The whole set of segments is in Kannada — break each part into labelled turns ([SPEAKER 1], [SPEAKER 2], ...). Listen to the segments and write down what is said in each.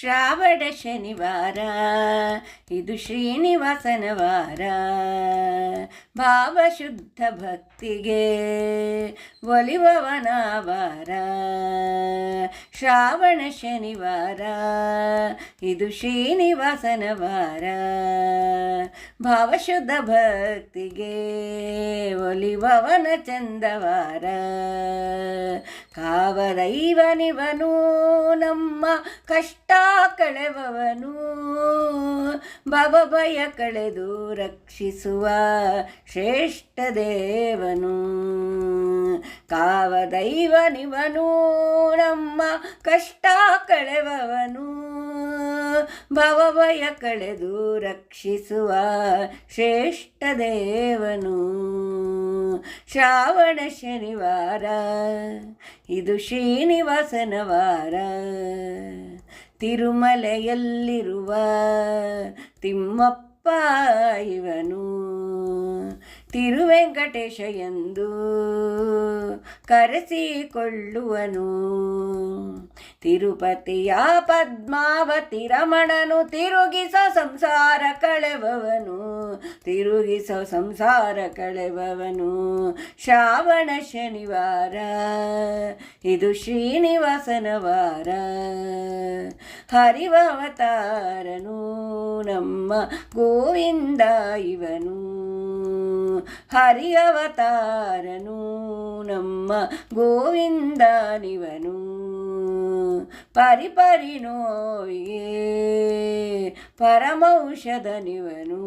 [SPEAKER 1] ಶ್ರಾವಣ ಶನಿವಾರ, ಇದು ಶ್ರೀನಿವಾಸನ ವಾರ ಭಾವಶುದ್ಧ ಭಕ್ತಿಗೆ ಒಲಿವವನ ವಾರ ಶ್ರಾವಣ ಶನಿವಾರ, ಇದು ಶ್ರೀನಿವಾಸನ ವಾರ ಭಾವಶುದ್ಧ ಭಕ್ತಿಗೆ ಒಲಿವವನ ಚಂದವಾರ. ಕಾವದೈವನಿವನು ನಮ್ಮ ಕಷ್ಟ ಕಳೆವವನು. ಭವಭಯ ಕಳೆದು ರಕ್ಷಿಸುವ ಶ್ರೇಷ್ಠ ದೇವನು. ಕಾವದೈವನಿವನು ನಮ್ಮ ಕಷ್ಟ ಕಳೆವವನು. ಭವಭಯ ಕಳೆದು ರಕ್ಷಿಸುವ ಶ್ರೇಷ್ಠ ದೇವನು. ಶ್ರಾವಣ ಶನಿವಾರ ಇದು ಶ್ರೀನಿವಾಸನ ವಾರ ತಿರುಮಲೆಯಲ್ಲಿರುವ ತಿಮ್ಮಪ್ಪ ಇವನು. ತಿರುವೆಂಕಟೇಶ ಎಂದು ಕರೆಸಿಕೊಳ್ಳುವನು. ತಿರುಪತಿಯ ಪದ್ಮಾವತಿ ರಮಣನು ತಿರುಗಿಸ ಸಂಸಾರ ಕಳೆವವನು. ತಿರುಗಿಸ ಸಂಸಾರ ಕಳೆವವನು. ಶ್ರಾವಣ ಶನಿವಾರ, ಇದು ಶ್ರೀನಿವಾಸನ ವಾರ ಹರಿವವತಾರನು ನಮ್ಮ ಗೋವಿಂದ ಇವನು. ಹರಿ ಅವತಾರನು ನಮ್ಮ ಗೋವಿಂದನಿವನು ಪರಿಪರಿ ನೋವಿಗೆ ಪರಮೌಷಧನಿವನು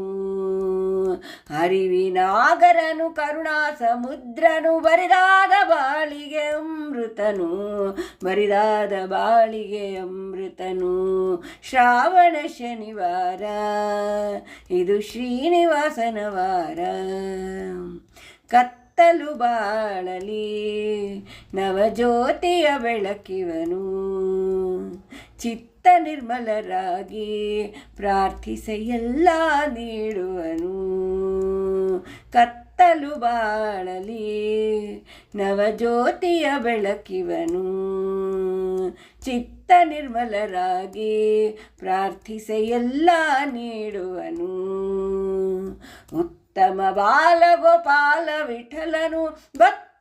[SPEAKER 1] ಹರಿವಿನಾಗರನು ಕರುಣಾ ಸಮುದ್ರನು ಬರಿದಾದ ಬಾಳಿಗೆ ಅಮೃತನು, ಬರಿದಾದ ಬಾಳಿಗೆ ಅಮೃತನು. ಶ್ರಾವಣ ಶನಿವಾರ, ಇದು ಶ್ರೀನಿವಾಸನ ವಾರ. ಕತ್ತಲು ಬಾಳಲಿ, ನವಜ್ಯೋತಿಯ ಬೆಳಕಿವನು. ಚಿತ್ತ ನಿರ್ಮಲರಾಗಿ ಪ್ರಾರ್ಥಿಸ ಎಲ್ಲ ನೀಡುವನು. ಕತ್ತಲು ಬಾಳಲಿ, ನವಜ್ಯೋತಿಯ ಬೆಳಕಿವನು. ಚಿತ್ತ ನಿರ್ಮಲರಾಗಿ ಪ್ರಾರ್ಥಿಸ ನೀಡುವನು. ಉತ್ತಮ ಬಾಲಗೋಪಾಲ ವಿಠಲನು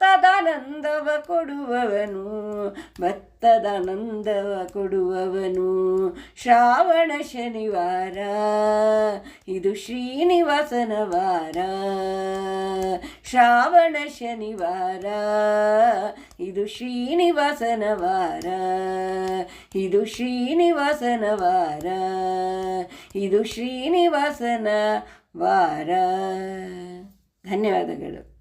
[SPEAKER 1] ಭತ್ತದಾನಂದವ ಕೊಡುವವನು ಭತ್ತದಾನಂದವ ಕೊಡುವವನು. ಶ್ರಾವಣ ಶನಿವಾರ, ಇದು ಶ್ರೀನಿವಾಸನ ವಾರ ಶ್ರಾವಣ ಶನಿವಾರ, ಇದು ಶ್ರೀನಿವಾಸನ ವಾರ ಇದು ಶ್ರೀನಿವಾಸನ ವಾರ ಇದು ಶ್ರೀನಿವಾಸನ ವಾರ ಧನ್ಯವಾದಗಳು.